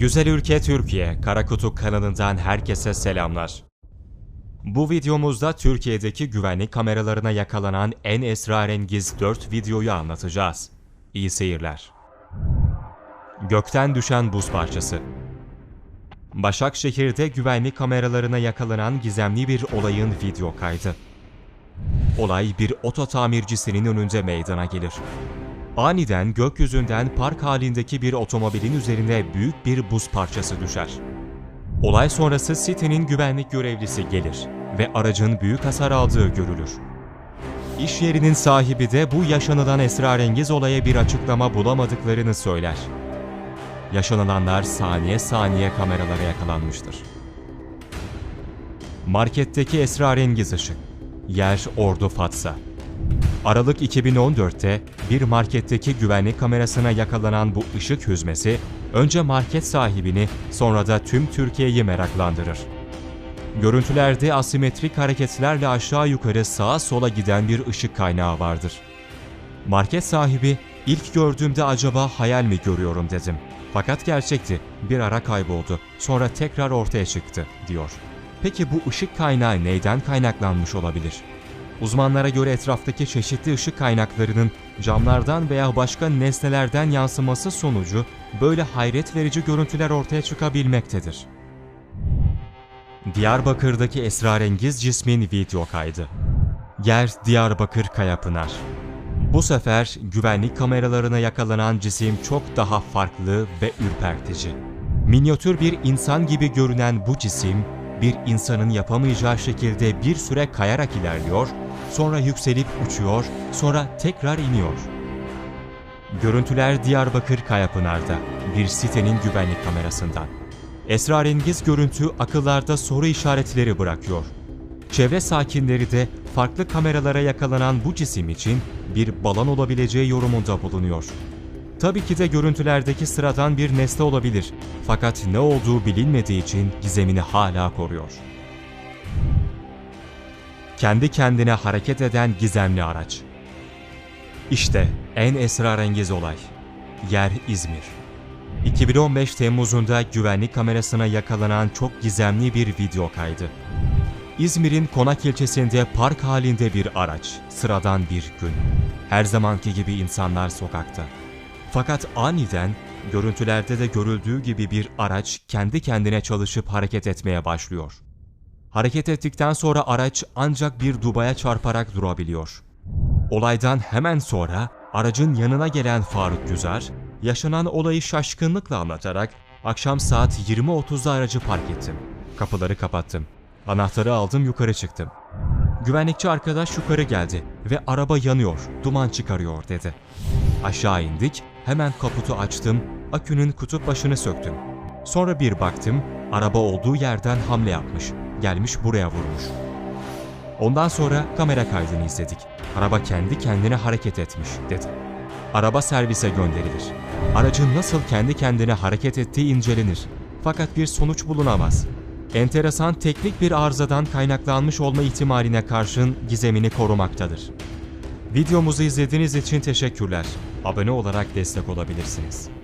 Güzel ülke Türkiye, Karakutu kanalından herkese selamlar. Bu videomuzda Türkiye'deki güvenlik kameralarına yakalanan en esrarengiz 4 videoyu anlatacağız. İyi seyirler. Gökten düşen buz parçası. Başakşehir'de güvenlik kameralarına yakalanan gizemli bir olayın video kaydı. Olay bir oto tamircisinin önünde meydana gelir. Aniden gökyüzünden park halindeki bir otomobilin üzerine büyük bir buz parçası düşer. Olay sonrası sitenin güvenlik görevlisi gelir ve aracın büyük hasar aldığı görülür. İş yerinin sahibi de bu yaşanılan esrarengiz olaya bir açıklama bulamadıklarını söyler. Yaşanılanlar saniye saniye kameralara yakalanmıştır. Marketteki esrarengiz ışık. Yer Ordu Fatsa. Aralık 2014'te bir marketteki güvenlik kamerasına yakalanan bu ışık hüzmesi önce market sahibini sonra da tüm Türkiye'yi meraklandırır. Görüntülerde asimetrik hareketlerle aşağı yukarı sağa sola giden bir ışık kaynağı vardır. Market sahibi ilk gördüğümde acaba hayal mi görüyorum dedim. Fakat gerçekti. Bir ara kayboldu. Sonra tekrar ortaya çıktı diyor. Peki bu ışık kaynağı neyden kaynaklanmış olabilir? Uzmanlara göre etraftaki çeşitli ışık kaynaklarının camlardan veya başka nesnelerden yansıması sonucu böyle hayret verici görüntüler ortaya çıkabilmektedir. Diyarbakır'daki esrarengiz cismin video kaydı. Yer Diyarbakır Kayapınar. Bu sefer güvenlik kameralarına yakalanan cisim çok daha farklı ve ürpertici. Minyatür bir insan gibi görünen bu cisim, bir insanın yapamayacağı şekilde bir süre kayarak ilerliyor, sonra yükselip uçuyor, sonra tekrar iniyor. Görüntüler Diyarbakır Kayapınar'da, bir sitenin güvenlik kamerasından. Esrarengiz görüntü akıllarda soru işaretleri bırakıyor. Çevre sakinleri de farklı kameralara yakalanan bu cisim için bir balon olabileceği yorumunda bulunuyor. Tabii ki de görüntülerdeki sıradan bir nesne olabilir fakat ne olduğu bilinmediği için gizemini hala koruyor. Kendi kendine hareket eden gizemli araç. İşte en esrarengiz olay. Yer İzmir. 2015 Temmuz'unda güvenlik kamerasına yakalanan çok gizemli bir video kaydı. İzmir'in Konak ilçesinde park halinde bir araç, sıradan bir gün. Her zamanki gibi insanlar sokakta. Fakat aniden görüntülerde de görüldüğü gibi bir araç kendi kendine çalışıp hareket etmeye başlıyor. Hareket ettikten sonra araç ancak bir dubaya çarparak durabiliyor. Olaydan hemen sonra aracın yanına gelen Faruk Güzar, yaşanan olayı şaşkınlıkla anlatarak akşam saat 20.30'da aracı park ettim. Kapıları kapattım. Anahtarı aldım yukarı çıktım. Güvenlikçi arkadaş yukarı geldi ve araba yanıyor, duman çıkarıyor dedi. Aşağı indik, hemen kaputu açtım, akünün kutup başını söktüm. Sonra bir baktım, araba olduğu yerden hamle yapmış, gelmiş buraya vurmuş. Ondan sonra kamera kaydını izledik. Araba kendi kendine hareket etmiş dedi. Araba servise gönderilir. Aracın nasıl kendi kendine hareket ettiği incelenir. Fakat bir sonuç bulunamaz. Enteresan teknik bir arızadan kaynaklanmış olma ihtimaline karşın gizemini korumaktadır. Videomuzu izlediğiniz için teşekkürler. Abone olarak destek olabilirsiniz.